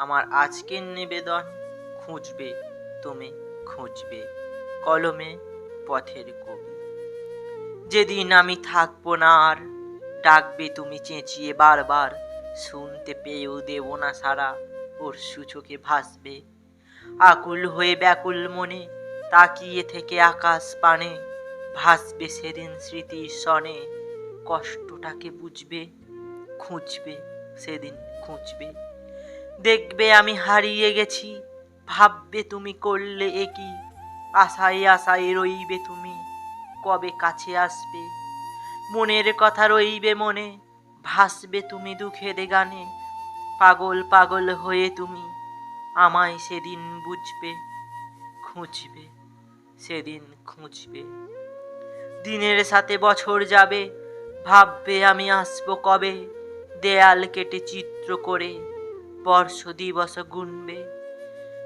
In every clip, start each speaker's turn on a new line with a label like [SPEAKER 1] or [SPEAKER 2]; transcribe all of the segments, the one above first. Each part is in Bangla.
[SPEAKER 1] আমার আজকের নিবেদন খুঁজবে, তুমি খুঁজবে কলমে পথের কবি। যেদিন আমি থাকব না আর, ডাকবে তুমি চেঁচিয়ে বারবার, শুনতে পেয়েও দেব না সারা, ওর সূচকে ভাসবে। আকুল হয়ে ব্যাকুল মনে, তাকিয়ে থেকে আকাশ পানে, ভাসবে সেদিন স্মৃতির সনে, কষ্টটাকে বুঝবে, খুঁজবে, সেদিন খুঁজবে। দেখবে আমি হারিয়ে গেছি। ভাববে তুমি করলে একই আশায় আশায় রইবে তুমি। কবে কাছে আসবে? মনের কথা রইবে মনে। ভাসবে তুমি দুঃখের গানে। পাগল পাগল হয়ে তুমি আমায় সেদিন বুঝবে, খুঁজবে, সেদিন খুঁজবে। দিনের সাথে বছর যাবে। ভাববে আমি আসব কবে? দেয়াল কেটে চিত্র করে বর্ষ দিবস গুনবে।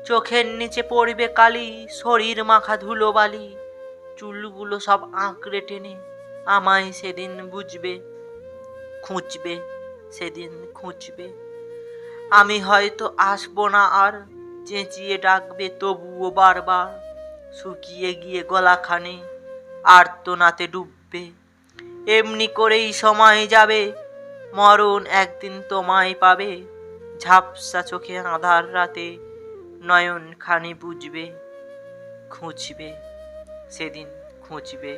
[SPEAKER 1] চোখের নিচে পড়বে কালি, শরীর মাখা ধুলো বালি। চুলগুলো সব আঁকড়ে টেনে আমায় সেদিন বুঝবে, খুঁজবে, সেদিন খুঁজবে। আমি হয়তো আসব না আর, চেঁচিয়ে ডাকবে তবুও বারবার। শুকিয়ে গিয়ে গলাখানে আর্তনাতে ডুববে। এমনি করেই সময় যাবে, মরণ একদিন তোমায় পাবে। ঝাপসা চোখে আধার রাতে নয়ন খানি বুঝবে খুঁজবে সেদিন খুঁজবে।